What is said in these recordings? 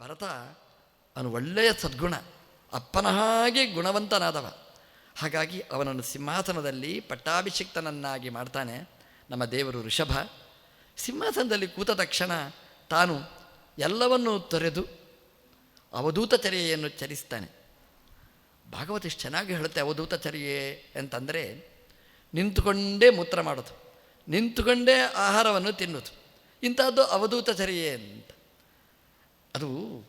ಭರತ ಅವನು ಒಳ್ಳೆಯ ಸದ್ಗುಣ. ಅಪ್ಪನ ಹಾಗೆ ಗುಣವಂತನಾದವ. ಹಾಗಾಗಿ ಅವನನ್ನು ಸಿಂಹಾಸನದಲ್ಲಿ ಪಟ್ಟಾಭಿಷಿಕ್ತನನ್ನಾಗಿ ಮಾಡ್ತಾನೆ ನಮ್ಮ ದೇವರು ಋಷಭ ಸಿಂಹಾಸನದಲ್ಲಿ ಕೂತ ತಕ್ಷಣ ತಾನು ಎಲ್ಲವನ್ನೂ ತೊರೆದು ಅವಧೂತ ಚರ್ಯೆಯನ್ನು ಚರಿಸ್ತಾನೆ ಭಾಗವತ ಇಷ್ಟು ಚೆನ್ನಾಗಿ ಹೇಳುತ್ತೆ ಅವಧೂತ ಚರ್ಯೆ ಅಂತಂದರೆ ನಿಂತುಕೊಂಡೇ ಮೂತ್ರ ಮಾಡೋದು, ನಿಂತುಕೊಂಡೇ ಆಹಾರವನ್ನು ತಿನ್ನೋದು. ಇಂಥದ್ದು ಅವಧೂತ ಚರ್ಯೆ ಅಂತ. ಅದು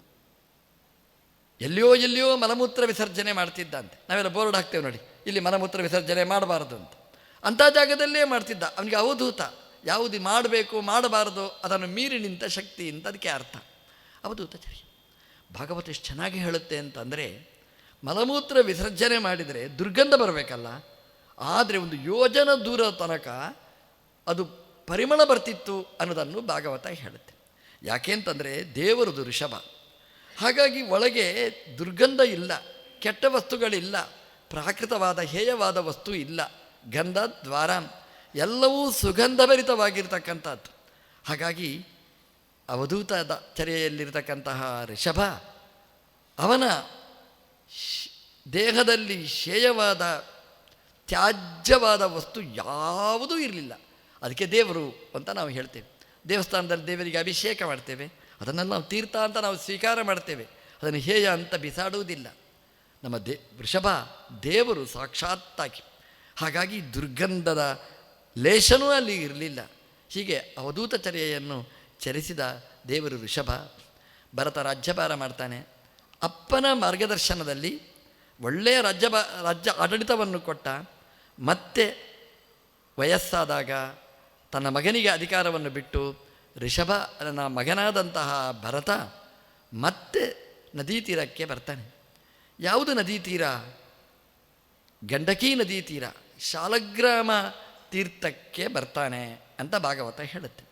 ಎಲ್ಲಿಯೋ ಎಲ್ಲಿಯೋ ಮಲಮೂತ್ರ ವಿಸರ್ಜನೆ ಮಾಡ್ತಿದ್ದಂತೆ. ನಾವೆಲ್ಲ ಬೋರ್ಡ್ ಹಾಕ್ತೇವೆ ನೋಡಿ. ಇಲ್ಲಿ ಮಲಮೂತ್ರ ವಿಸರ್ಜನೆ ಮಾಡಬಾರದು ಅಂತ. ಅಂಥ ಜಾಗದಲ್ಲೇ ಮಾಡ್ತಿದ್ದ. ಅವನಿಗೆ ಅವಧೂತ. ಯಾವುದು ಮಾಡಬೇಕು, ಮಾಡಬಾರದು, ಅದನ್ನು ಮೀರಿ ನಿಂತ ಶಕ್ತಿ ಅಂತ ಅದಕ್ಕೆ ಅರ್ಥ. ಅವಧೂತ ಚರ್ಯ ಭಾಗವತ ಎಷ್ಟು ಚೆನ್ನಾಗಿ ಹೇಳುತ್ತೆ ಅಂತಂದರೆ, ಮಲಮೂತ್ರ ವಿಸರ್ಜನೆ ಮಾಡಿದರೆ ದುರ್ಗಂಧ ಬರಬೇಕಲ್ಲ. ಆದರೆ ಒಂದು ಯೋಜನ ದೂರ ತನಕ ಅದು ಪರಿಮಳ ಬರ್ತಿತ್ತು ಅನ್ನೋದನ್ನು ಭಾಗವತ ಹೇಳುತ್ತೆ. ಯಾಕೆ ಅಂತಂದರೆ ದೇವರದು ಋಷಭ ಹಾಗಾಗಿ ಒಳಗೆ ದುರ್ಗಂಧ ಇಲ್ಲ, ಕೆಟ್ಟ ವಸ್ತುಗಳಿಲ್ಲ, ಪ್ರಾಕೃತವಾದ ಹೇಯವಾದ ವಸ್ತು ಇಲ್ಲ, ಗಂಧ, ದ್ವಾರ, ಎಲ್ಲವೂ ಸುಗಂಧಭರಿತವಾಗಿರ್ತಕ್ಕಂಥದ್ದು. ಹಾಗಾಗಿ ಅವಧೂತದ ಚರೆಯಲ್ಲಿರತಕ್ಕಂತಹ ಋಷಭ ಅವನ ದೇಹದಲ್ಲಿ ಶೇಯವಾದ, ತ್ಯಾಜ್ಯವಾದ ವಸ್ತು ಯಾವುದೂ ಇರಲಿಲ್ಲ. ಅದಕ್ಕೆ ದೇವರು ಅಂತ ನಾವು ಹೇಳ್ತೇವೆ. ದೇವಸ್ಥಾನದಲ್ಲಿ ದೇವರಿಗೆ ಅಭಿಷೇಕ ಮಾಡ್ತೇವೆ. ಅದನ್ನೆಲ್ಲ ನಾವು ತೀರ್ಥ ಅಂತ ನಾವು ಸ್ವೀಕಾರ ಮಾಡ್ತೇವೆ. ಅದನ್ನು ಹೇಯ ಅಂತ ಬಿಸಾಡುವುದಿಲ್ಲ. ನಮ್ಮ ದೇ, ವೃಷಭ ದೇವರು ಸಾಕ್ಷಾತ್ತಾಗಿ. ಹಾಗಾಗಿ ದುರ್ಗಂಧದ ಲೇಷನೂ ಅಲ್ಲಿ ಇರಲಿಲ್ಲ. ಹೀಗೆ ಅವಧೂತ ಚರ್ಯೆಯನ್ನು ಚರಿಸಿದ ದೇವರು ಋಷಭ ಭರತ ರಾಜ್ಯಭಾರ ಮಾಡ್ತಾನೆ. ಅಪ್ಪನ ಮಾರ್ಗದರ್ಶನದಲ್ಲಿ ಒಳ್ಳೆಯ ರಾಜ್ಯ ರಾಜ್ಯ ಆಡಳಿತವನ್ನು ಕೊಟ್ಟ ಮತ್ತೆ ವಯಸ್ಸಾದಾಗ ತನ್ನ ಮಗನಿಗೆ ಅಧಿಕಾರವನ್ನು ಬಿಟ್ಟು ಋಷಭ ನನ್ನ ಮಗನಾದಂತಹ ಭರತ ಮತ್ತೆ ನದೀ ತೀರಕ್ಕೆ ಬರ್ತಾನೆ. ಯಾವುದು ನದಿ ತೀರ? ಗಂಡಕಿ ನದಿ ತೀರ, ಶಾಲಗ್ರಾಮ ತೀರ್ಥಕ್ಕೆ ಬರ್ತಾನೆ ಅಂತ ಭಾಗವತ ಹೇಳುತ್ತೆ.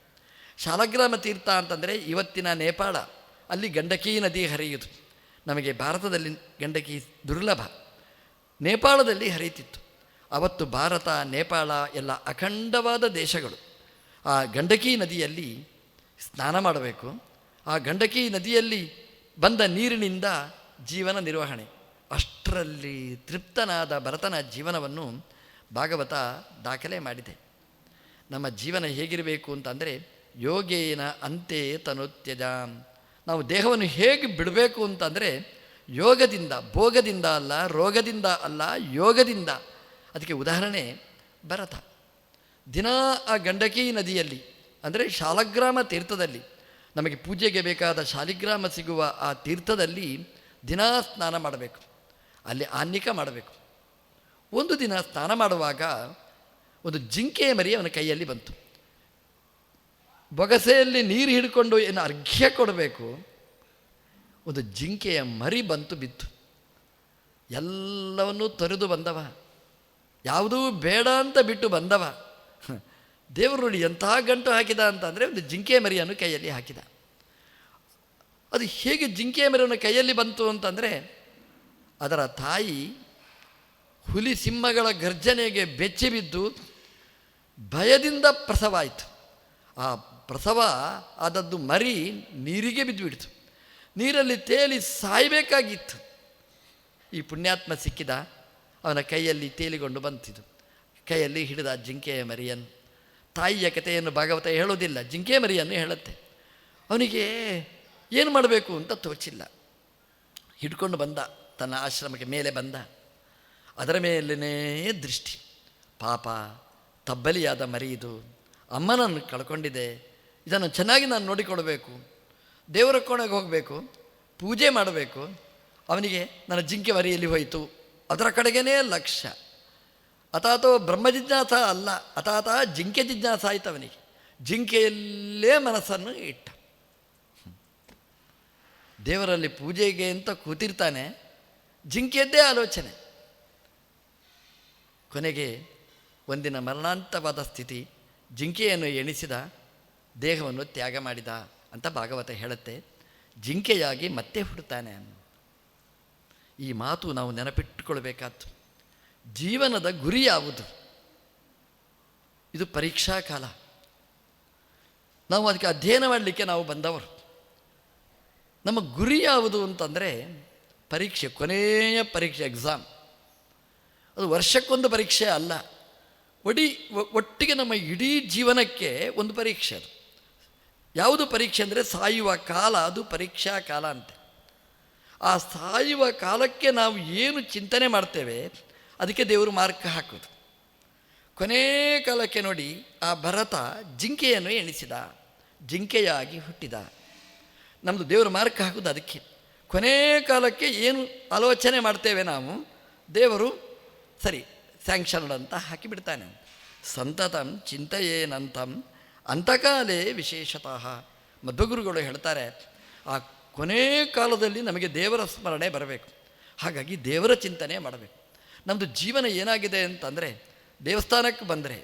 ಶಾಲಗ್ರಾಮ ತೀರ್ಥ ಅಂತಂದರೆ ಇವತ್ತಿನ ನೇಪಾಳ, ಅಲ್ಲಿ ಗಂಡಕಿ ನದಿ ಹರಿಯುವುದು ನಮಗೆ ಭಾರತದಲ್ಲಿ ಗಂಡಕಿ ದುರ್ಲಭ. ನೇಪಾಳದಲ್ಲಿ ಹರಿಯುತ್ತಿತ್ತು ಅವತ್ತು ಭಾರತ, ನೇಪಾಳ ಎಲ್ಲ ಅಖಂಡವಾದ ದೇಶಗಳು. ಆ ಗಂಡಕಿ ನದಿಯಲ್ಲಿ ಸ್ನಾನ ಮಾಡಬೇಕು. ಆ ಗಂಡಕಿ ನದಿಯಲ್ಲಿ ಬಂದ ನೀರಿನಿಂದ ಜೀವನ ನಿರ್ವಹಣೆ. ಅಷ್ಟರಲ್ಲಿ ತೃಪ್ತನಾದ ಭರತನ ಜೀವನವನ್ನು ಭಾಗವತ ದಾಖಲೆ ಮಾಡಿದೆ. ನಮ್ಮ ಜೀವನ ಹೇಗಿರಬೇಕು ಅಂತಂದರೆ ಯೋಗೇನ ಅಂತೆ ತನುತ್ಯಜ. ನಾವು ದೇಹವನ್ನು ಹೇಗೆ ಬಿಡಬೇಕು ಅಂತಂದರೆ ಯೋಗದಿಂದ, ಭೋಗದಿಂದ ಅಲ್ಲ, ರೋಗದಿಂದ ಅಲ್ಲ, ಯೋಗದಿಂದ. ಅದಕ್ಕೆ ಉದಾಹರಣೆ ಭರತ. ದಿನಾ ಆ ಗಂಡಕಿ ನದಿಯಲ್ಲಿ, ಅಂದರೆ ಶಾಲಗ್ರಾಮ ತೀರ್ಥದಲ್ಲಿ, ನಮಗೆ ಪೂಜೆಗೆ ಬೇಕಾದ ಶಾಲಿಗ್ರಾಮ ಸಿಗುವ ಆ ತೀರ್ಥದಲ್ಲಿ ದಿನಾ ಸ್ನಾನ ಮಾಡಬೇಕು. ಅಲ್ಲಿ ಆನ್ಯಕ ಮಾಡಬೇಕು. ಒಂದು ದಿನ ಸ್ನಾನ ಮಾಡುವಾಗ ಒಂದು ಜಿಂಕೆಯ ಮರಿ ಅವನ ಕೈಯಲ್ಲಿ ಬಂತು. ಬೊಗಸೆಯಲ್ಲಿ ನೀರು ಹಿಡ್ಕೊಂಡು ಏನು ಅರ್ಘ್ಯ ಕೊಡಬೇಕು, ಒಂದು ಜಿಂಕೆಯ ಮರಿ ಬಂತು ಬಿತ್ತು. ಎಲ್ಲವನ್ನೂ ತೊರೆದು ಬಂದವ. ಯಾವುದೂ ಬೇಡ ಅಂತ ಬಿಟ್ಟು ಬಂದವ. ದೇವರು ನೋಡಿ ಎಂತಹ ಗಂಟು ಹಾಕಿದ ಅಂತಂದರೆ ಒಂದು ಜಿಂಕೆ ಮರಿಯನ್ನು ಕೈಯಲ್ಲಿ ಹಾಕಿದ. ಅದು ಹೇಗೆ ಜಿಂಕೆ ಮರಿಯನ್ನು ಕೈಯಲ್ಲಿ ಬಂತು ಅಂತಂದರೆ ಅದರ ತಾಯಿ ಹುಲಿ ಸಿಂಹಗಳ ಗರ್ಜನೆಗೆ ಬೆಚ್ಚಿ ಬಿದ್ದು ಭಯದಿಂದ ಪ್ರಸವ ಆಯಿತು ಆ ಪ್ರಸವ ಆದದ್ದು ಮರಿ ನೀರಿಗೆ ಬಿದ್ದುಬಿಡ್ತು. ನೀರಲ್ಲಿ ತೇಲಿ ಸಾಯಬೇಕಾಗಿತ್ತು. ಈ ಪುಣ್ಯಾತ್ಮ ಸಿಕ್ಕಿದ, ಅವನ ಕೈಯಲ್ಲಿ ತೇಲಿಕೊಂಡು ಬಂತಿದ್ದು ಕೈಯಲ್ಲಿ ಹಿಡಿದ ಜಿಂಕೆಯ ಮರಿಯನ್ನು ತಾಯಿಯ ಕಥೆಯನ್ನು ಭಾಗವತ ಹೇಳೋದಿಲ್ಲ ಜಿಂಕೆ ಮರಿಯನ್ನು ಹೇಳುತ್ತೆ. ಅವನಿಗೆ ಏನು ಮಾಡಬೇಕು ಅಂತ ತೋಚಿಲ್ಲ. ಹಿಡ್ಕೊಂಡು ಬಂದ, ತನ್ನ ಆಶ್ರಮಕ್ಕೆ ಮೇಲೆ ಬಂದ. ಅದರ ಮೇಲೇ ದೃಷ್ಟಿ. ಪಾಪ, ತಬ್ಬಲಿಯಾದ ಮರಿ ಇದು. ಅಮ್ಮನನ್ನು ಕಳ್ಕೊಂಡಿದೆ. ಇದನ್ನು ಚೆನ್ನಾಗಿ ನಾನು ನೋಡಿಕೊಳ್ಬೇಕು. ದೇವರ ಕೋಣೆಗೆ ಹೋಗಬೇಕು. ಪೂಜೆ ಮಾಡಬೇಕು. ಅವನಿಗೆ, ನನ್ನ ಜಿಂಕೆ ಮರಿಯಲ್ಲಿ ಹೋಯಿತು. ಅದರ ಕಡೆಗೇ ಲಕ್ಷ್ಯ ಅಥಾತೋ ಬ್ರಹ್ಮ ಜಿಜ್ಞಾಸ ಅಲ್ಲ ಅಥಾತ ಜಿಂಕೆ ಜಿಜ್ಞಾಸ ಆಯ್ತು ಅವನಿಗೆ ಜಿಂಕೆಯಲ್ಲೇ ಮನಸ್ಸನ್ನು ಇಟ್ಟ. ದೇವರಲ್ಲಿ ಪೂಜೆಗೆ ಅಂತ ಕೂತಿರ್ತಾನೆ, ಜಿಂಕೆಯದ್ದೇ ಆಲೋಚನೆ. ಕೊನೆಗೆ ಒಂದಿನ ಮರಣಾಂತವಾದ ಸ್ಥಿತಿ, ಜಿಂಕೆಯನ್ನು ಎಣಿಸಿದ, ದೇಹವನ್ನು ತ್ಯಾಗ ಮಾಡಿದ ಅಂತ ಭಾಗವತ ಹೇಳುತ್ತೆ. ಜಿಂಕೆಯಾಗಿ ಮತ್ತೆ ಹುಡ್ತಾನೆ ಈ ಮಾತು ನಾವು ನೆನಪಿಟ್ಟುಕೊಳ್ಬೇಕಾದ್ದು ಜೀವನದ ಗುರಿ ಯಾವುದು ಇದು ಪರೀಕ್ಷಾ ಕಾಲ. ನಾವು ಅದಕ್ಕೆ ಅಧ್ಯಯನ ಮಾಡಲಿಕ್ಕೆ ನಾವು ಬಂದವರು. ನಮ್ಮ ಗುರಿ ಯಾವುದು ಅಂತಂದರೆ ಪರೀಕ್ಷೆ, ಕೊನೆಯ ಪರೀಕ್ಷೆ ಎಕ್ಸಾಮ್ ಅದು ವರ್ಷಕ್ಕೊಂದು ಪರೀಕ್ಷೆ ಅಲ್ಲ. ಒಡಿ ಒಟ್ಟಿಗೆ ನಮ್ಮ ಇಡೀ ಜೀವನಕ್ಕೆ ಒಂದು ಪರೀಕ್ಷೆ ಅದು. ಯಾವುದು ಪರೀಕ್ಷೆ ಅಂದರೆ ಸಾಯುವ ಕಾಲ, ಅದು ಪರೀಕ್ಷಾ ಕಾಲ ಅಂತೆ. ಆ ಸಾಯುವ ಕಾಲಕ್ಕೆ ನಾವು ಏನು ಚಿಂತನೆ ಮಾಡ್ತೇವೆ ಅದಕ್ಕೆ ದೇವರು ಮಾರ್ಕ್ ಹಾಕೋದು. ಕೊನೇ ಕಾಲಕ್ಕೆ ನೋಡಿ ಆ ಭರತ ಜಿಂಕೆಯನ್ನು ಎಣಿಸಿದ, ಜಿಂಕೆಯಾಗಿ ಹುಟ್ಟಿದ. ನಮ್ಮದು ದೇವರ ಮಾರ್ಕ್ ಹಾಕೋದು ಅದಕ್ಕೆ. ಕೊನೇ ಕಾಲಕ್ಕೆ ಏನು ಆಲೋಚನೆ ಮಾಡ್ತೇವೆ ನಾವು, ದೇವರು ಸರಿ ಸ್ಯಾಂಕ್ಷನ್ಡ್ ಅಂತ ಹಾಕಿಬಿಡ್ತಾನೆ ಸಂತತಂ ಚಿಂತೆಯೇನಂತಂ, ಅಂತಕಾಲೇ ವಿಶೇಷತಃ. ಮಧ್ವಗುರುಗಳು ಹೇಳ್ತಾರೆ, ಆ ಕೊನೇ ಕಾಲದಲ್ಲಿ ನಮಗೆ ದೇವರ ಸ್ಮರಣೆ ಬರಬೇಕು. ಹಾಗಾಗಿ ದೇವರ ಚಿಂತನೆ ಮಾಡಬೇಕು. ನಮ್ಮದು ಜೀವನ ಏನಾಗಿದೆ ಅಂತಂದರೆ, ದೇವಸ್ಥಾನಕ್ಕೆ ಬಂದರೆ,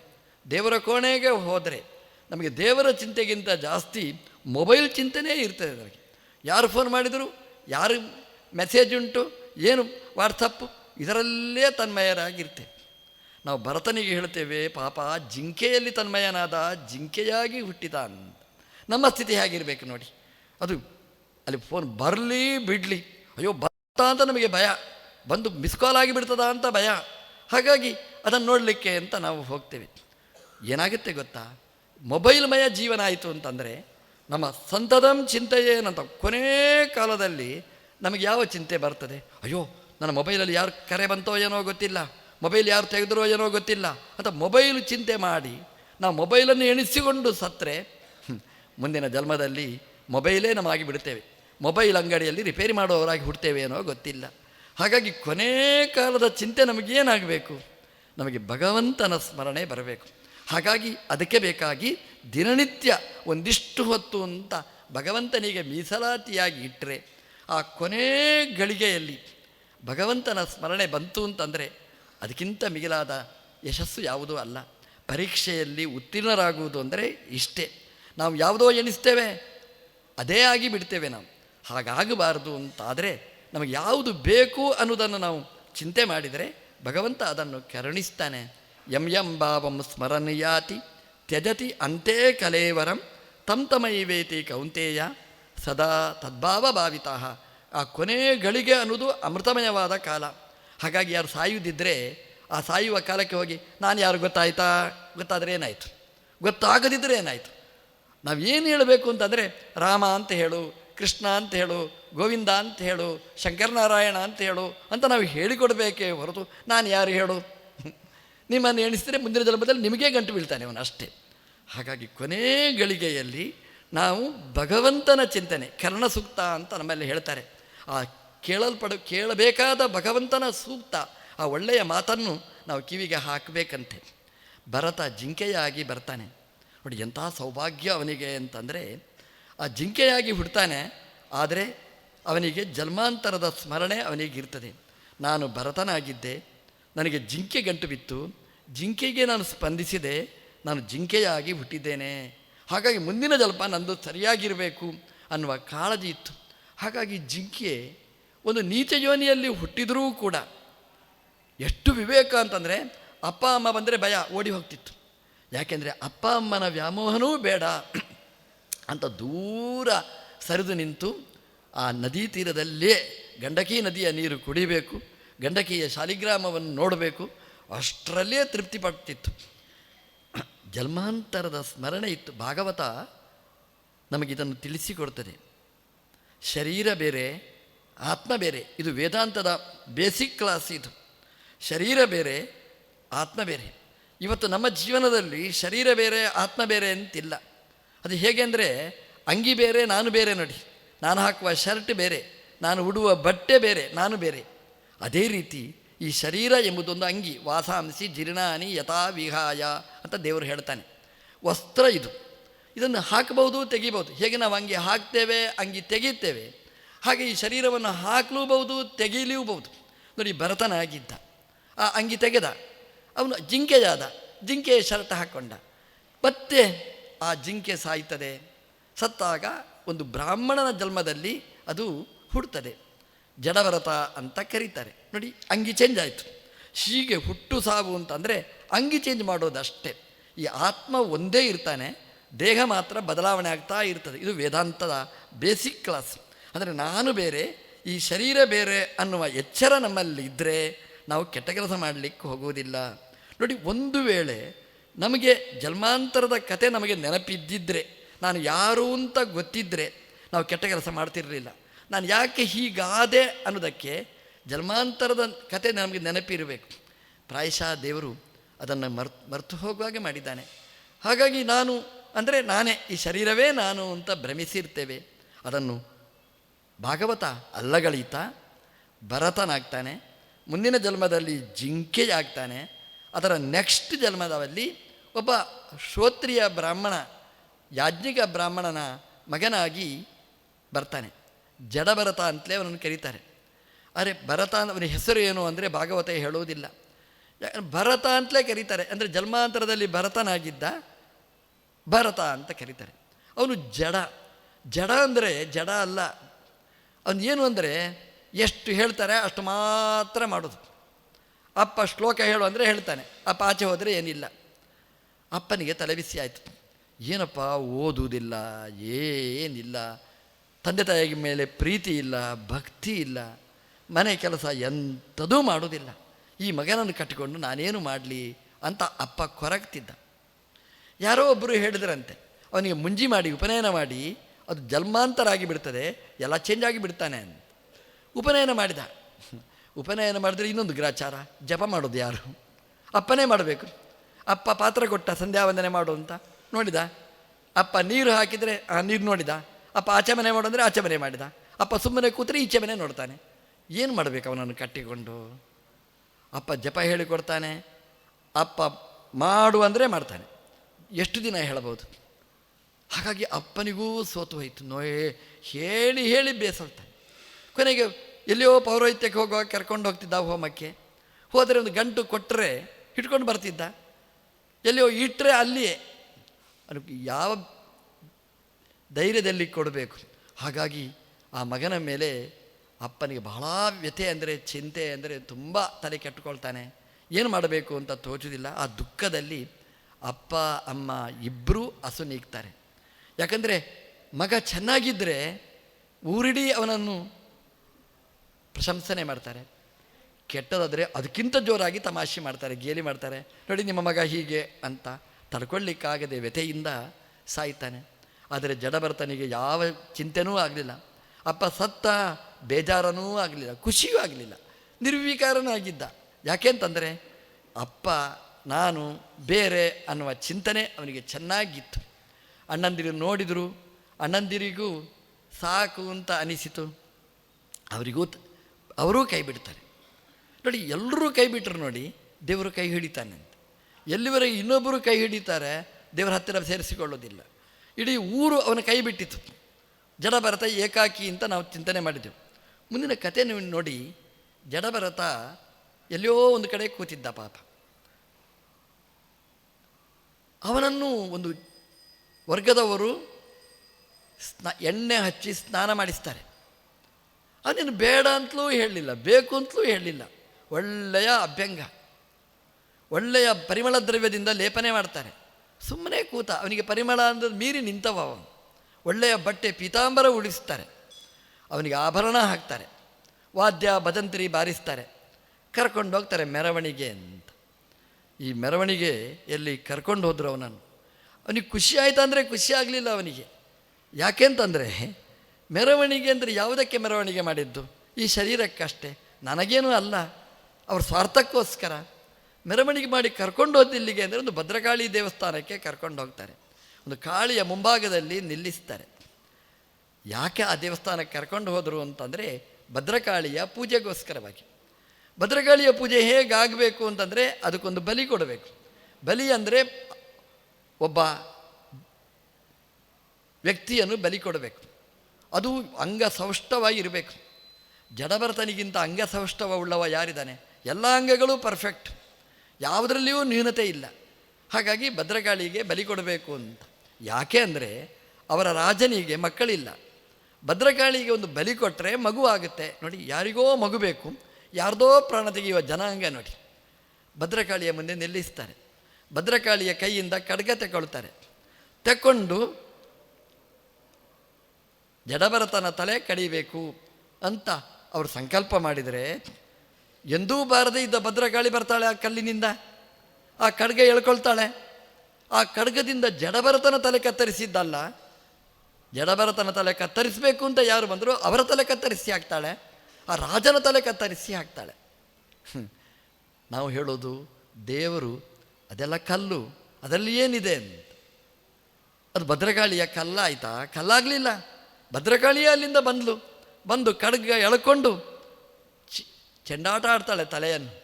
ದೇವರ ಕೋಣೆಗೆ ಹೋದರೆ, ನಮಗೆ ದೇವರ ಚಿಂತೆಗಿಂತ ಜಾಸ್ತಿ ಮೊಬೈಲ್ ಚಿಂತೆನೇ ಇರ್ತದೆ ನಮಗೆ ಯಾರು ಫೋನ್ ಮಾಡಿದರು, ಯಾರು ಮೆಸೇಜ್ ಉಂಟು, ಏನು ವಾಟ್ಸಪ್ಪು ಇದರಲ್ಲೇ ತನ್ಮಯರಾಗಿರ್ತೇವೆ ನಾವು ಭರತನಿಗೆ ಹೇಳ್ತೇವೆ, ಪಾಪ, ಜಿಂಕೆಯಲ್ಲಿ ತನ್ಮಯನಾದ, ಜಿಂಕೆಯಾಗಿ ಹುಟ್ಟಿದ ನಮ್ಮ ಸ್ಥಿತಿ ಹೇಗಿರಬೇಕು ನೋಡಿ. ಅದು ಅಲ್ಲಿ ಫೋನ್ ಬರಲಿ ಬಿಡಲಿ. ಅಯ್ಯೋ, ಬರ್ತಾ ಅಂತ ನಮಗೆ ಭಯ. ಬಂದು ಮಿಸ್ ಕಾಲ್ ಆಗಿಬಿಡ್ತದ ಅಂತ ಭಯ. ಹಾಗಾಗಿ ಅದನ್ನು ನೋಡಲಿಕ್ಕೆ ಅಂತ ನಾವು ಹೋಗ್ತೇವೆ. ಏನಾಗುತ್ತೆ ಗೊತ್ತಾ? ಮೊಬೈಲ್ಮಯ ಜೀವನ ಆಯಿತು ಅಂತಂದರೆ ನಮ್ಮ ಸಂತದಂ ಚಿಂತೆ ಏನಂತ ಕೊನೇ ಕಾಲದಲ್ಲಿ ನಮಗೆ ಯಾವ ಚಿಂತೆ ಬರ್ತದೆ? ಅಯ್ಯೋ, ನನ್ನ ಮೊಬೈಲಲ್ಲಿ ಯಾರು ಕರೆ ಬಂತೋ ಏನೋ ಗೊತ್ತಿಲ್ಲ. ಮೊಬೈಲ್ ಯಾರು ತೆಗೆದ್ರೋ ಏನೋ ಗೊತ್ತಿಲ್ಲ. ಅಂತ ಮೊಬೈಲ್ ಚಿಂತೆ ಮಾಡಿ ನಾವು ಮೊಬೈಲನ್ನು ಎಣಿಸಿಕೊಂಡು ಸತ್ತರೆ ಮುಂದಿನ ಜನ್ಮದಲ್ಲಿ ಮೊಬೈಲೇ ನಮಗಾಗಿ ಬಿಡ್ತೇವೆ ಮೊಬೈಲ್ ಅಂಗಡಿಯಲ್ಲಿ ರಿಪೇರಿ ಮಾಡುವವರಾಗಿ ಹುಡ್ತೇವೆ ಏನೋ ಗೊತ್ತಿಲ್ಲ. ಹಾಗಾಗಿ ಕೊನೇ ಕಾಲದ ಚಿಂತೆ ನಮಗೇನಾಗಬೇಕು? ನಮಗೆ ಭಗವಂತನ ಸ್ಮರಣೆ ಬರಬೇಕು. ಹಾಗಾಗಿ ಅದಕ್ಕೆ ಬೇಕಾಗಿ ದಿನನಿತ್ಯ ಒಂದಿಷ್ಟು ಹೊತ್ತು ಅಂತ ಭಗವಂತನಿಗೆ ಮೀಸಲಾತಿಯಾಗಿ ಇಟ್ಟರೆ ಆ ಕೊನೇ ಗಳಿಗೆಯಲ್ಲಿ ಭಗವಂತನ ಸ್ಮರಣೆ ಬಂತು ಅಂತಂದರೆ ಅದಕ್ಕಿಂತ ಮಿಗಿಲಾದ ಯಶಸ್ಸು ಯಾವುದೂ ಅಲ್ಲ. ಪರೀಕ್ಷೆಯಲ್ಲಿ ಉತ್ತೀರ್ಣರಾಗುವುದು ಅಂದರೆ ಇಷ್ಟೇ. ನಾವು ಯಾವುದೋ ಎಣಿಸ್ತೇವೆ, ಅದೇ ಆಗಿ ಬಿಡ್ತೇವೆ ನಾವು. ಹಾಗಾಗಬಾರದು ಅಂತಾದರೆ ನಮಗೆ ಯಾವುದು ಬೇಕು ಅನ್ನೋದನ್ನು ನಾವು ಚಿಂತೆ ಮಾಡಿದರೆ ಭಗವಂತ ಅದನ್ನು ಕರುಣಿಸ್ತಾನೆ. ಯಂ ಯಂ ಭಾವಂ ಸ್ಮರಣಿಯಾತಿ ತ್ಯಜತಿ ಅಂತೇ ಕಲೇವರಂ ತಂ ತಮೈವೇತಿ ಕೌಂತೇಯ ಸದಾ ತದ್ಭಾವ ಭಾವಿತ ಆ ಕೊನೆ ಗಳಿಗೆ ಅನ್ನೋದು ಅಮೃತಮಯವಾದ ಕಾಲ. ಹಾಗಾಗಿ ಯಾರು ಸಾಯುವುದಿದ್ದರೆ ಆ ಸಾಯುವ ಕಾಲಕ್ಕೆ ಹೋಗಿ, ನಾನು ಯಾರು ಗೊತ್ತಾಯ್ತಾ? ಗೊತ್ತಾದರೆ ಏನಾಯಿತು? ಗೊತ್ತಾಗದಿದ್ದರೆ ಏನಾಯಿತು? ನಾವು ಏನು ಹೇಳಬೇಕು ಅಂತಂದರೆ ರಾಮ ಅಂತ ಹೇಳು ಕೃಷ್ಣ ಅಂತ ಹೇಳು, ಗೋವಿಂದ ಅಂತ ಹೇಳು, ಶಂಕರನಾರಾಯಣ ಅಂತ ಹೇಳು ಅಂತ ನಾವು ಹೇಳಿಕೊಡಬೇಕೇ ಹೊರತು ನಾನು ಯಾರು ಹೇಳು? ನಿಮ್ಮನ್ನು ಎಣಿಸಿದರೆ ಮುಂದಿನ ಜನ್ಮದಲ್ಲಿ ನಿಮಗೇ ಗಂಟು ಬೀಳ್ತಾನೆ ಅವನು ಅಷ್ಟೇ. ಹಾಗಾಗಿ ಕೊನೇ ಗಳಿಗೆಯಲ್ಲಿ ನಾವು ಭಗವಂತನ ಚಿಂತನೆ, ಕರ್ಣ ಸೂಕ್ತ ಅಂತ ನಮ್ಮಲ್ಲಿ ಹೇಳ್ತಾರೆ. ಆ ಕೇಳಲ್ಪಡ, ಕೇಳಬೇಕಾದ ಭಗವಂತನ ಸೂಕ್ತ, ಆ ಒಳ್ಳೆಯ ಮಾತನ್ನು ನಾವು ಕಿವಿಗೆ ಹಾಕಬೇಕಂತೆ. ಭರತ ಜಿಂಕೆಯಾಗಿ ಬರ್ತಾನೆ. ನೋಡಿ ಎಂಥ ಸೌಭಾಗ್ಯ ಅವನಿಗೆ ಅಂತಂದರೆ ಆ ಜಿಂಕೆಯಾಗಿ ಹುಡ್ತಾನೆ, ಆದರೆ ಅವನಿಗೆ ಜನ್ಮಾಂತರದ ಸ್ಮರಣೆ ಅವನಿಗಿರ್ತದೆ ನಾನು ಭರತನಾಗಿದ್ದೆ, ನನಗೆ ಜಿಂಕೆ ಗಂಟು ಬಿತ್ತು, ಜಿಂಕೆಗೆ ನಾನು ಸ್ಪಂದಿಸಿದೆ, ನಾನು ಜಿಂಕೆಯಾಗಿ ಹುಟ್ಟಿದ್ದೇನೆ. ಹಾಗಾಗಿ ಮುಂದಿನ ಜಲ್ಪ ನಂದು ಸರಿಯಾಗಿರಬೇಕು ಅನ್ನುವ ಕಾಳಜಿ ಇತ್ತು. ಹಾಗಾಗಿ ಜಿಂಕೆ ಒಂದು ನೀಚ ಯೋನಿಯಲ್ಲಿ ಹುಟ್ಟಿದರೂ ಕೂಡ ಎಷ್ಟು ವಿವೇಕ ಅಂತಂದರೆ ಅಪ್ಪ, ಅಮ್ಮ ಬಂದರೆ ಭಯ, ಓಡಿ ಹೋಗ್ತಿತ್ತು. ಯಾಕೆಂದರೆ ಅಪ್ಪ, ಅಮ್ಮನ ವ್ಯಾಮೋಹನೂ ಬೇಡ. ಅಂತ ದೂರ ಸರಿದು ನಿಂತು ಆ ನದಿ ತೀರದಲ್ಲೇ ಗಂಡಕಿ ನದಿಯ ನೀರು ಕುಡಿಬೇಕು, ಗಂಡಕಿಯ ಶಾಲಿಗ್ರಾಮವನ್ನು ನೋಡಬೇಕು, ಅಷ್ಟರಲ್ಲೇ ತೃಪ್ತಿ ಪಡ್ತಿತ್ತು. ಜನ್ಮಾಂತರದ ಸ್ಮರಣೆ ಇತ್ತು. ಭಾಗವತ ನಮಗಿದನ್ನು ತಿಳಿಸಿಕೊಡ್ತದೆ. ಶರೀರ ಬೇರೆ, ಆತ್ಮ ಬೇರೆ, ಇದು ವೇದಾಂತದ ಬೇಸಿಕ್ ಕ್ಲಾಸ್ ಇದು. ಶರೀರ ಬೇರೆ, ಆತ್ಮ ಬೇರೆ. ಇವತ್ತು ನಮ್ಮ ಜೀವನದಲ್ಲಿ ಶರೀರ ಬೇರೆ, ಆತ್ಮ ಬೇರೆ ಅಂತಿಲ್ಲ. ಅದು ಹೇಗೆ ಅಂದರೆ, ಅಂಗಿ ಬೇರೆ, ನಾನು ಬೇರೆ ನೋಡಿ. ನಾನು ಹಾಕುವ ಶರ್ಟ್ ಬೇರೆ, ನಾನು ಉಡುವ ಬಟ್ಟೆ ಬೇರೆ, ನಾನು ಬೇರೆ. ಅದೇ ರೀತಿ ಈ ಶರೀರ ಎಂಬುದೊಂದು ಅಂಗಿ, ವಾಸಾಂಸಿ, ಜಿರ್ಣಾನಿ, ಯಥಾ ವಿಹಾಯ ಅಂತ ದೇವರು ಹೇಳ್ತಾನೆ. ವಸ್ತ್ರ ಇದು. ಇದನ್ನು ಹಾಕಬಹುದು, ತೆಗಿಬಹುದು. ಹೇಗೆ ನಾವು ಅಂಗಿ ಹಾಕ್ತೇವೆ? ಅಂಗಿ ತೆಗೆಯುತ್ತೇವೆ ಹಾಗೆ ಈ ಶರೀರವನ್ನು ಹಾಕಲೂಬಹುದು, ತೆಗೀಲೂಬಹುದು. ನೋಡಿ ಭರತನಾಗಿದ್ದ ಆ ಅಂಗಿ ತೆಗೆದ. ಅವನು ಜಿಂಕೆಯಾದ. ಜಿಂಕೆಯ ಶರ್ಟ್ ಹಾಕ್ಕೊಂಡ ಮತ್ತೆ ಆ ಜಿಂಕೆ ಸಾಯ್ತದೆ. ಸತ್ತಾಗ ಒಂದು ಬ್ರಾಹ್ಮಣನ ಜನ್ಮದಲ್ಲಿ ಅದು ಹುಡ್ತದೆ. ಜಡವರತ ಅಂತ ಕರೀತಾರೆ. ನೋಡಿ, ಅಂಗಿ ಚೇಂಜ್ ಆಯಿತು. ಹೀಗೆ ಹುಟ್ಟು ಸಾವು ಅಂತಂದರೆ ಅಂಗಿ ಚೇಂಜ್ ಮಾಡೋದಷ್ಟೇ. ಈ ಆತ್ಮ ಒಂದೇ ಇರ್ತಾನೆ, ದೇಹ ಮಾತ್ರ ಬದಲಾವಣೆ ಆಗ್ತಾ ಇರ್ತದೆ. ಇದು ವೇದಾಂತದ ಬೇಸಿಕ್ ಕ್ಲಾಸ್ ಅಂದರೆ ನಾನು ಬೇರೆ, ಈ ಶರೀರ ಬೇರೆ ಅನ್ನುವ ಎಚ್ಚರ ನಮ್ಮಲ್ಲಿ ಇದ್ದರೆ ನಾವು ಕೆಟ್ಟ ಕೆಲಸ ಮಾಡಲಿಕ್ಕೆ ಹೋಗುವುದಿಲ್ಲ. ನೋಡಿ, ಒಂದು ವೇಳೆ ನಮಗೆ ಜನ್ಮಾಂತರದ ಕತೆ ನಮಗೆ ನೆನಪಿದ್ದಿದ್ದರೆ ನಾನು ಯಾರು ಅಂತ ಗೊತ್ತಿದ್ದರೆ ನಾವು ಕೆಟ್ಟ ಕೆಲಸ ಮಾಡ್ತಿರಲಿಲ್ಲ. ನಾನು ಯಾಕೆ ಹೀಗಾದೆ ಅನ್ನೋದಕ್ಕೆ ಜನ್ಮಾಂತರದ ಕತೆ ನಮಗೆ ನೆನಪಿರಬೇಕು. ಪ್ರಾಯಶಃ ದೇವರು ಅದನ್ನು ಮರ್ತು ಮರ್ತು ಹೋಗುವಾಗೆ ಮಾಡಿದ್ದಾನೆ. ಹಾಗಾಗಿ ನಾನು, ಅಂದರೆ ನಾನೇ ಈ ಶರೀರವೇ ನಾನು ಅಂತ ಭ್ರಮಿಸಿರ್ತೇವೆ. ಅದನ್ನು ಭಾಗವತ ಅಲ್ಲಗಳೀತ ಭರತನಾಗ್ತಾನೆ. ಮುಂದಿನ ಜನ್ಮದಲ್ಲಿ ಜಿಂಕೆಯಾಗ್ತಾನೆ. ಅದರ ನೆಕ್ಸ್ಟ್ ಜನ್ಮದಲ್ಲಿ ಒಬ್ಬ ಶ್ರೋತ್ರಿಯ ಬ್ರಾಹ್ಮಣ, ಯಾಜ್ಞಿಕ ಬ್ರಾಹ್ಮಣನ ಮಗನಾಗಿ ಬರ್ತಾನೆ. ಜಡಭರತ ಅಂತಲೇ ಅವನನ್ನು ಕರೀತಾರೆ. ಆದರೆ ಭರತ ಅವನ ಹೆಸರು ಏನು ಅಂದರೆ ಭಾಗವತ ಹೇಳುವುದಿಲ್ಲ. ಯಾಕಂದರೆ ಭರತ ಅಂತಲೇ ಕರೀತಾರೆ. ಅಂದರೆ ಜನ್ಮಾಂತರದಲ್ಲಿ ಭರತನಾಗಿದ್ದ ಭರತ ಅಂತ ಕರೀತಾರೆ. ಅವನು ಜಡ. ಜಡ ಅಂದರೆ ಜಡ ಅಲ್ಲ. ಅವನು ಏನು ಅಂದರೆ ಎಷ್ಟು ಹೇಳ್ತಾರೆ ಅಷ್ಟು ಮಾತ್ರ ಮಾಡೋದು. ಅಪ್ಪ ಶ್ಲೋಕ ಹೇಳು ಅಂದರೆ ಹೇಳ್ತಾನೆ. ಅಪ್ಪ ಆಚೆ ಹೋದರೆ ಏನಿಲ್ಲ. ಅಪ್ಪನಿಗೆ ತಲೆಬಿಸಿ ಆಯಿತು. ಏನಪ್ಪ ಓದುವುದಿಲ್ಲ, ಏನಿಲ್ಲ, ತಂದೆ ತಾಯಿಗೆ ಮೇಲೆ ಪ್ರೀತಿ ಇಲ್ಲ, ಭಕ್ತಿ ಇಲ್ಲ, ಮನೆ ಕೆಲಸ ಎಂಥದೂ ಮಾಡೋದಿಲ್ಲ ಈ ಮಗನನ್ನು ಕಟ್ಟಿಕೊಂಡು ನಾನೇನು ಮಾಡಲಿ ಅಂತ ಅಪ್ಪ ಕೊರಗ್ತಿದ್ದ. ಯಾರೋ ಒಬ್ಬರು ಹೇಳಿದ್ರಂತೆ, ಅವನಿಗೆ ಮುಂಜಿ ಮಾಡಿ, ಉಪನಯನ ಮಾಡಿ, ಅದು ಜನ್ಮಾಂತರ ಆಗಿಬಿಡ್ತದೆ ಎಲ್ಲ ಚೇಂಜ್ ಆಗಿಬಿಡ್ತಾನೆ ಅಂತ. ಉಪನಯನ ಮಾಡಿದ. ಉಪನಯನ ಮಾಡಿದ್ರೆ ಇನ್ನೊಂದು ಗ್ರಾಚಾರ, ಜಪ ಮಾಡೋದು ಯಾರು? ಅಪ್ಪನೇ ಮಾಡಬೇಕು. ಅಪ್ಪ ಪಾತ್ರ ಕೊಟ್ಟ, ಸಂಧ್ಯಾ ವಂದನೆ ಮಾಡು ಅಂತ. ನೋಡಿದ? ಅಪ್ಪ ನೀರು ಹಾಕಿದರೆ, ಆ, ನೀರು ನೋಡಿದ? ಅಪ್ಪ ಆಚೆ ಮನೆ ಮಾಡು ಅಂದರೆ ಆಚೆ ಮನೆ ಮಾಡಿದ. ಅಪ್ಪ ಸುಮ್ಮನೆ ಕೂತರೆ ಈಚೆ ಮನೆ ನೋಡ್ತಾನೆ. ಏನು ಮಾಡಬೇಕು ಅವನನ್ನು ಕಟ್ಟಿಕೊಂಡು? ಅಪ್ಪ ಜಪ ಹೇಳಿಕೊಡ್ತಾನೆ ಅಪ್ಪ ಮಾಡು ಅಂದರೆ ಮಾಡ್ತಾನೆ. ಎಷ್ಟು ದಿನ ಹೇಳಬಹುದು? ಹಾಗಾಗಿ ಅಪ್ಪನಿಗೂ ಸೋತು ಹೋಯಿತು. ನೋಯೇ, ಹೇಳಿ ಹೇಳಿ ಬೇಸಲ್ತಾನೆ. ಕೊನೆಗೆ ಎಲ್ಲಿಯೋ ಪೌರೋಹಿತ್ಯಕ್ಕೆ ಹೋಗುವಾಗ ಕರ್ಕೊಂಡು ಹೋಗ್ತಿದ್ದ ಹೋಮಕ್ಕೆ. ಹೋದರೆ ಒಂದು ಗಂಟು ಕೊಟ್ಟರೆ ಇಟ್ಕೊಂಡು ಬರ್ತಿದ್ದ. ಎಲ್ಲಿಯೋ ಇಟ್ಟರೆ ಅಲ್ಲಿಯೇ ಅದಕ್ಕೆ ಯಾವ ಧೈರ್ಯದಲ್ಲಿ ಕೊಡಬೇಕು? ಹಾಗಾಗಿ ಆ ಮಗನ ಮೇಲೆ ಅಪ್ಪನಿಗೆ ಬಹಳ ವ್ಯಥೆ ಅಂದರೆ, ಚಿಂತೆ ಅಂದರೆ ತುಂಬ ತಲೆ ಕೆಟ್ಟುಕೊಳ್ತಾನೆ. ಏನು ಮಾಡಬೇಕು ಅಂತ ತೋಚುವುದಿಲ್ಲ ಆ ದುಃಖದಲ್ಲಿ ಅಪ್ಪ, ಅಮ್ಮ ಇಬ್ಬರೂ ಹಸು ನೀಗ್ತಾರೆ. ಯಾಕಂದರೆ ಮಗ ಚೆನ್ನಾಗಿದ್ದರೆ ಊರಿಡೀ ಅವನನ್ನು ಪ್ರಶಂಸನೆ ಮಾಡ್ತಾರೆ. ಕೆಟ್ಟದಾದರೆ ಅದಕ್ಕಿಂತ ಜೋರಾಗಿ ತಮಾಷೆ ಮಾಡ್ತಾರೆ, ಗೇಲಿ ಮಾಡ್ತಾರೆ. ನೋಡಿ, ನಿಮ್ಮ ಮಗ ಹೀಗೆ ಅಂತ ತಡ್ಕೊಳ್ಳಿಕ್ಕಾಗದೆ ವ್ಯಥೆಯಿಂದ ಸಾಯ್ತಾನೆ. ಆದರೆ ಜಡಭರತನಿಗೆ ಯಾವ ಚಿಂತೆನೂ ಆಗಲಿಲ್ಲ. ಅಪ್ಪ ಸತ್ತ ಬೇಜಾರನೂ ಆಗಲಿಲ್ಲ, ಖುಷಿಯೂ ಆಗಲಿಲ್ಲ. ನಿರ್ವಿಕಾರನಾಗಿದ್ದ. ಯಾಕೆಂತಂದರೆ ಅಪ್ಪ, ನಾನು ಬೇರೆ ಅನ್ನುವ ಚಿಂತನೆ ಅವನಿಗೆ ಚೆನ್ನಾಗಿತ್ತು. ಅಣ್ಣಂದಿರು ನೋಡಿದರು, ಅಣ್ಣಂದಿರಿಗೂ ಸಾಕು ಅಂತ ಅನಿಸಿತು. ಅವರಿಗೂ ಅವರೂ ಕೈ ಬಿಡ್ತಾರೆ. ನೋಡಿ ಎಲ್ಲರೂ ಕೈ ಬಿಟ್ಟರು ನೋಡಿ, ದೇವರು ಕೈ ಹಿಡಿತಾನೆ ಅಂತ ಎಲ್ಲಿವರೆಗೆ ಇನ್ನೊಬ್ಬರು ಕೈ ಹಿಡಿತಾರೆ, ದೇವರ ಹತ್ತಿರ ಸೇರಿಸಿಕೊಳ್ಳೋದಿಲ್ಲ. ಇಡೀ ಊರು ಅವನ ಕೈ ಬಿಟ್ಟಿತು ಜಡಭರತ, ಏಕಾಕಿ ಅಂತ ನಾವು ಚಿಂತನೆ ಮಾಡಿದ್ದೆವು ಮುಂದಿನ ಕತೆ ನೀವು ನೋಡಿ, ಜಡಭರತ ಎಲ್ಲಿಯೋ ಒಂದು ಕಡೆ ಕೂತಿದ್ದ ಪಾಪ. ಅವನನ್ನು ಒಂದು ವರ್ಗದವರು ಸ್ನಾ, ಎಣ್ಣೆ ಹಚ್ಚಿ ಸ್ನಾನ ಮಾಡಿಸ್ತಾರೆ. ಅವನೇನು ಬೇಡ ಅಂತಲೂ ಹೇಳಲಿಲ್ಲ, ಬೇಕು ಅಂತಲೂ ಹೇಳಲಿಲ್ಲ. ಒಳ್ಳೆಯ ಅಭ್ಯಂಗ, ಒಳ್ಳೆಯ ಪರಿಮಳ ದ್ರವ್ಯದಿಂದ ಲೇಪನೆ ಮಾಡ್ತಾರೆ. ಸುಮ್ಮನೆ ಕೂತ, ಅವನಿಗೆ ಪರಿಮಳ ಅಂದ್ರೆ ಮೀರಿ ನಿಂತವ ಅವನು. ಒಳ್ಳೆಯ ಬಟ್ಟೆ ಪೀತಾಂಬರ ಉಳಿಸ್ತಾರೆ. ಅವನಿಗೆ ಆಭರಣ ಹಾಕ್ತಾರೆ. ವಾದ್ಯ, ಭಜಂತ್ರಿ ಬಾರಿಸ್ತಾರೆ. ಕರ್ಕೊಂಡು ಹೋಗ್ತಾರೆ ಮೆರವಣಿಗೆ ಅಂತ. ಈ ಮೆರವಣಿಗೆ ಎಲ್ಲಿ ಕರ್ಕೊಂಡು ಹೋದ್ರು ಅವನನ್ನು. ಅವನಿಗೆ ಖುಷಿ ಆಯ್ತು ಅಂದರೆ ಖುಷಿ ಆಗಲಿಲ್ಲ ಅವನಿಗೆ. ಯಾಕೆಂತಂದರೆ, ಮೆರವಣಿಗೆ ಅಂದರೆ ಯಾವುದಕ್ಕೆ ಮೆರವಣಿಗೆ ಮಾಡಿದ್ದು? ಈ ಶರೀರಕ್ಕಷ್ಟೇ. ನನಗೇನೂ ಅಲ್ಲ. ಅವ್ರ ಸ್ವಾರ್ಥಕ್ಕೋಸ್ಕರ ಮೆರವಣಿಗೆ ಮಾಡಿ ಕರ್ಕೊಂಡು ಹೋದಿಲ್ಲಿಗೆ ಅಂದರೆ ಒಂದು ಭದ್ರಕಾಳಿ ದೇವಸ್ಥಾನಕ್ಕೆ ಕರ್ಕೊಂಡು ಹೋಗ್ತಾರೆ. ಒಂದು ಕಾಳಿಯ ಮುಂಭಾಗದಲ್ಲಿ ನಿಲ್ಲಿಸ್ತಾರೆ. ಯಾಕೆ ಆ ದೇವಸ್ಥಾನಕ್ಕೆ ಕರ್ಕೊಂಡು ಹೋದರು ಅಂತಂದರೆ ಭದ್ರಕಾಳಿಯ ಪೂಜೆಗೋಸ್ಕರವಾಗಿ. ಭದ್ರಕಾಳಿಯ ಪೂಜೆ ಹೇಗಾಗಬೇಕು ಅಂತಂದರೆ ಅದಕ್ಕೊಂದು ಬಲಿ ಕೊಡಬೇಕು. ಬಲಿ ಅಂದರೆ ಒಬ್ಬ ವ್ಯಕ್ತಿಯನ್ನು ಬಲಿ ಕೊಡಬೇಕು. ಅದು ಅಂಗಸೌಷ್ಠವಾಗಿರಬೇಕು ಜಡಭರತನಿಗಿಂತ ಅಂಗಸೌಷ್ಠವ ಉಳ್ಳವ ಯಾರಿದ್ದಾನೆ? ಎಲ್ಲ ಅಂಗಗಳು ಪರ್ಫೆಕ್ಟ್ ಯಾವುದರಲ್ಲಿಯೂ ನ್ಯೂನತೆ ಇಲ್ಲ. ಹಾಗಾಗಿ ಭದ್ರಕಾಳಿಗೆ ಬಲಿ ಕೊಡಬೇಕು ಅಂತ. ಯಾಕೆ ಅಂದರೆ ಅವರ ರಾಜನಿಗೆ ಮಕ್ಕಳಿಲ್ಲ. ಭದ್ರಕಾಳಿಗೆ ಒಂದು ಬಲಿ ಕೊಟ್ಟರೆ ಮಗು ಆಗುತ್ತೆ. ನೋಡಿ, ಯಾರಿಗೋ ಮಗು ಬೇಕು. ಯಾರ್ದೋ ಪ್ರಾಣ ತೆಗೆಯುವ ಜನಾಂಗ ನೋಡಿ. ಭದ್ರಕಾಳಿಯ ಮುಂದೆ ನಿಲ್ಲಿಸ್ತಾರೆ. ಭದ್ರಕಾಳಿಯ ಕೈಯಿಂದ ಖಡ್ಗ ತಗೊಳ್ತಾರೆ ತಕ್ಕೊಂಡು ಜಡಭರತನ ತಲೆ ಕಡಿಬೇಕು ಅಂತ ಅವರು ಸಂಕಲ್ಪ ಮಾಡಿದರೆ ಎಂದೂ ಬಾರದೆ ಇದ್ದ ಭದ್ರಕಾಳಿ ಬರ್ತಾಳೆ ಆ ಕಲ್ಲಿನಿಂದ. ಆ ಖಡ್ಗ ಎಳ್ಕೊಳ್ತಾಳೆ. ಆ ಖಡ್ಗದಿಂದ ಜಡಭರತನ ತಲೆ ಕತ್ತರಿಸಿದ್ದಲ್ಲ, ಜಡಭರತನ ತಲೆ ಕತ್ತರಿಸಬೇಕು ಅಂತ ಯಾರು ಬಂದರೂ ಅವರ ತಲೆ ಕತ್ತರಿಸಿ ಹಾಕ್ತಾಳೆ, ಆ ರಾಜನ ತಲೆ ಕತ್ತರಿಸಿ ಹಾಕ್ತಾಳೆ. ನಾವು ಹೇಳೋದು ದೇವರು ಅದೆಲ್ಲ ಕಲ್ಲು, ಅದರಲ್ಲಿ ಏನಿದೆ ಅಂತ. ಅದು ಭದ್ರಕಾಳಿಯ ಕಲ್ಲಾಯ್ತಾ ಕಲ್ಲಾಗಲಿಲ್ಲ. ಭದ್ರಕಾಳಿಯೇ ಅಲ್ಲಿಂದ ಬಂದ್ಲು. ಬಂದು ಖಡ್ಗ ಎಳ್ಕೊಂಡು ಚೆಂಡಾಟ ಆಡ್ತಾಳೆ ತಲೆಯನ್ನು.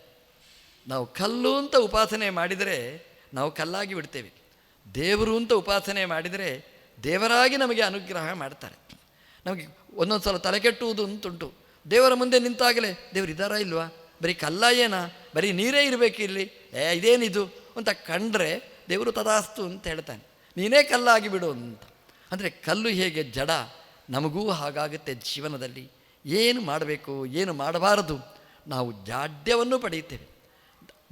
ನಾವು ಕಲ್ಲು ಅಂತ ಉಪಾಸನೆ ಮಾಡಿದರೆ ನಾವು ಕಲ್ಲಾಗಿ ಬಿಡ್ತೇವೆ. ದೇವರು ಅಂತ ಉಪಾಸನೆ ಮಾಡಿದರೆ ದೇವರಾಗಿ ನಮಗೆ ಅನುಗ್ರಹ ಮಾಡ್ತಾರೆ. ನಮಗೆ ಒಂದೊಂದು ಸಲ ತಲೆ ಕೆಟ್ಟುವುದು ಅಂತುಂಟು ದೇವರ ಮುಂದೆ ನಿಂತಾಗಲೇ ದೇವರು ಇದ್ದಾರಾ ಇಲ್ವಾ? ಬರೀ ಕಲ್ಲ ಏನಾ? ಬರೀ ನೀರೇ ಇರಬೇಕು ಇಲ್ಲಿ? ಏ, ಇದೇನಿದು? ಅಂತ ಕಂಡ್ರೆ ದೇವರು ತದಾಸ್ತು ಅಂತ ಹೇಳ್ತಾನೆ. ನೀನೇ ಕಲ್ಲಾಗಿ ಬಿಡು ಅಂತ. ಅಂದರೆ ಕಲ್ಲು ಹೇಗೆ ಜಡ? ನಮಗೂ ಹಾಗಾಗುತ್ತೆ ಜೀವನದಲ್ಲಿ. ಏನು ಮಾಡಬೇಕು? ಏನು ಮಾಡಬಾರದು? ನಾವು ಜಾಡ್ಯವನ್ನು ಪಡೆಯುತ್ತೇವೆ.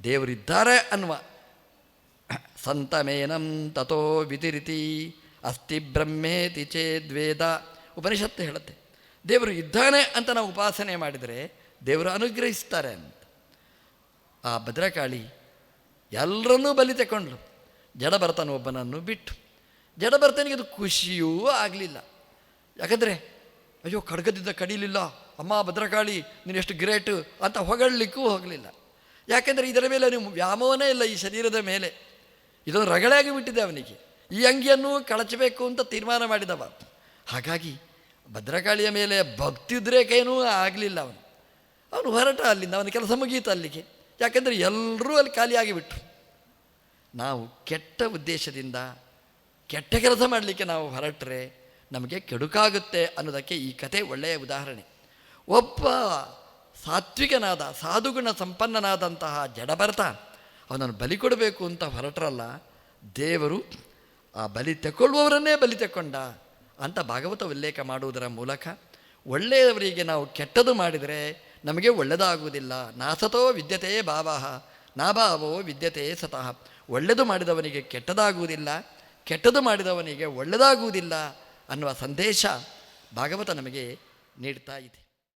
ದೇವರಿದ್ದಾರೆ ಅನ್ನುವ. ಸಂತಮೇನಂ ತಥೋ ವಿತಿರಿತಿ ಅಸ್ತಿ ಬ್ರಹ್ಮೇತಿ ಚೇದ್ವೇದ ಉಪನಿಷತ್ತು ಹೇಳುತ್ತೆ. ದೇವರು ಇದ್ದಾನೆ ಅಂತ ನಾವು ಉಪಾಸನೆ ಮಾಡಿದರೆ ದೇವರು ಅನುಗ್ರಹಿಸ್ತಾರೆ ಅಂತ. ಆ ಭದ್ರಕಾಳಿ ಎಲ್ಲರನ್ನೂ ಬಲಿ ತಗೊಂಡ್ಳು. ಜಡಭರತನ ಒಬ್ಬನನ್ನು ಬಿಟ್ಟು. ಜಡಭರತನಿಗೆ ಅದು ಖುಷಿಯೂ ಆಗಲಿಲ್ಲ. ಯಾಕಂದರೆ, ಅಯ್ಯೋ, ಖಡ್ಗದಿಂದ ಕಡಿಲಿಲ್ಲ. ಅಮ್ಮ ಭದ್ರಕಾಳಿ, ನೀನು ಎಷ್ಟು ಗ್ರೇಟು ಅಂತ ಹೊಗಳಲಿಕ್ಕೂ ಹೋಗಲಿಲ್ಲ. ಯಾಕೆಂದರೆ ಇದರ ಮೇಲೆ ನೀವು ವ್ಯಾಮೋಹನೇ ಇಲ್ಲ ಈ ಶರೀರದ ಮೇಲೆ. ಇದೊಂದು ರಗಳೆಯಾಗಿ ಬಿಟ್ಟಿದೆ ಅವನಿಗೆ. ಈ ಅಂಗಿಯನ್ನು ಕಳಚಬೇಕು ಅಂತ ತೀರ್ಮಾನ ಮಾಡಿದವ ಹಾಗಾಗಿ ಭದ್ರಕಾಳಿಯ ಮೇಲೆ ಭಕ್ತಿದ್ರೇಕೇನೂ ಆಗಲಿಲ್ಲ ಅವನು. ಅವನು ಹೊರಟ ಅಲ್ಲಿಂದ, ಅವನ ಕೆಲಸ ಮುಗೀತು ಅಲ್ಲಿಗೆ. ಯಾಕೆಂದರೆ ಎಲ್ಲರೂ ಅಲ್ಲಿ ಖಾಲಿಯಾಗಿ ಬಿಟ್ರು ನಾವು ಕೆಟ್ಟ ಉದ್ದೇಶದಿಂದ ಕೆಟ್ಟ ಕೆಲಸ ಮಾಡಲಿಕ್ಕೆ ನಾವು ಹೊರಟ್ರೆ ನಮಗೆ ಕೆಡುಕಾಗುತ್ತೆ ಅನ್ನೋದಕ್ಕೆ ಈ ಕತೆ ಒಳ್ಳೆಯ ಉದಾಹರಣೆ. ಒಬ್ಬ ಸಾತ್ವಿಕನಾದ, ಸಾಧುಗುಣ ಸಂಪನ್ನನಾದಂತಹ ಜಡಭರತ, ಅವನನ್ನು ಬಲಿ ಕೊಡಬೇಕು ಅಂತ ಹೊರಟ್ರಲ್ಲ, ದೇವರು ಆ ಬಲಿ ತೆಕ್ಕೊಳ್ಳುವವರನ್ನೇ ಬಲಿ ತೆಕ್ಕೊಂಡ ಅಂತ ಭಾಗವತ ಉಲ್ಲೇಖ ಮಾಡುವುದರ ಮೂಲಕ ಒಳ್ಳೆಯವರಿಗೆ ನಾವು ಕೆಟ್ಟದು ಮಾಡಿದರೆ ನಮಗೆ ಒಳ್ಳೆಯದಾಗುವುದಿಲ್ಲ. ನಾಸತೋ ವಿದ್ಯತೆಯೇ ಭಾವಃ, ನಾಭಾವೋ ವಿದ್ಯತೆಯೇ ಸತಃ. ಒಳ್ಳೆಯದು ಮಾಡಿದವನಿಗೆ ಕೆಟ್ಟದಾಗುವುದಿಲ್ಲ, ಕೆಟ್ಟದು ಮಾಡಿದವನಿಗೆ ಒಳ್ಳೆಯದಾಗುವುದಿಲ್ಲ ಅನ್ನುವ ಸಂದೇಶ ಭಾಗವತ ನಮಗೆ ನೀಡ್ತಾ ಇದೆ.